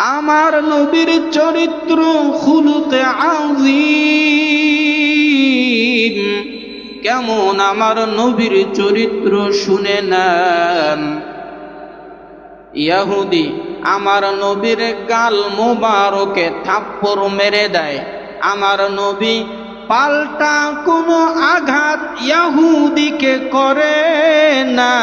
আমার নবীর চরিত্র খুলতে আজিম কেমন আমার নবীর চরিত্র শুনে নেন। ইয়াহুদি, আমার নবীর গাল মোবারকে থাপ্পড় মেরে দেয়। আমার নবী পাল্টা কোনো আঘাত ইয়াহুদিকে করে না।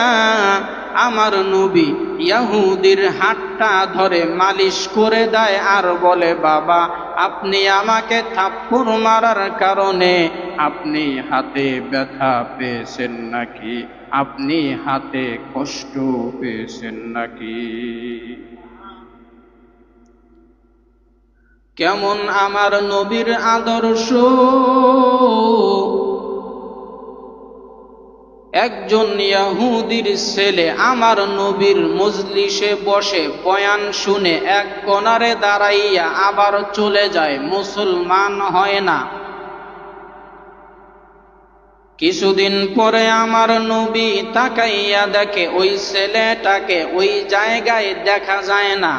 আমার নবী ইয়াহুদির হাতটা ধরে মালিশ করে দেয় আর বলে, বাবা, আপনি আমাকে থাপ্পড় মারার কারণে আপনি হাতে ব্যথা পেয়েছেন নাকি? আপনি হাতে কষ্ট পেয়েছেন নাকি? কেমন আমার নবীর আদর্শ? একজন ইয়াহুদির ছেলে আমার নবীর মজলিসে বসে বয়ান শুনে এক কোনারে দাঁড়াইয়া আবার চলে যায়, মুসলমান হয় না। কিছুদিন পরে আমার নবী তাকাইয়া দেখে ওই ছেলেটাকে ওই জায়গায় দেখা যায় না।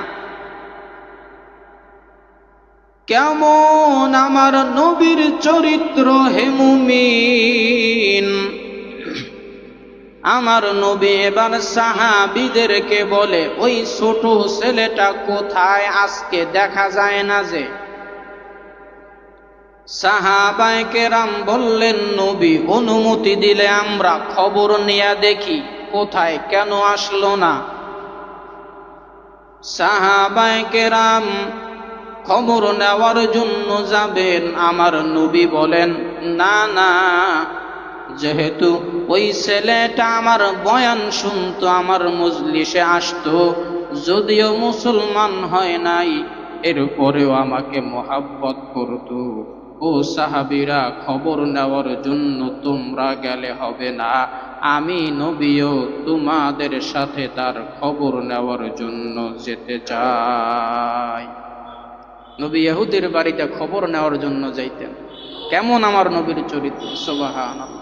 কেমন আমার নবীর চরিত্র হেমুমিন আমার নবী এবার সাহাবিদেরকে বলে, ওই ছোট ছেলেটা কোথায়? আজকে দেখা যায় না যে। সাহাবায় কেরাম বললেন, নবী, অনুমতি দিলে আমরা খবর নিয়ে দেখি, কোথায়, কেন আসলো না? সাহাবায় কেরাম খবর নেওয়ার জন্য যাবেন। আমার নবী বলেন, না না যেহেতু ওই ছেলেটা আমার বয়ান শুনতো, আমার মজলিসে আসতো, যদিও মুসলমান হয় নাই, এর এরপরেও আমাকে মোহাব্বত করতো। ও সাহাবিরা, খবর নেওয়ার জন্য তোমরা গেলে হবে না। আমি নবীও তোমাদের সাথে তার খবর নেওয়ার জন্য যেতে চাই। নবী ইহুদের বাড়িতে খবর নেওয়ার জন্য যাইতেন। কেমন আমার নবীর চরিত্র? সোবাহান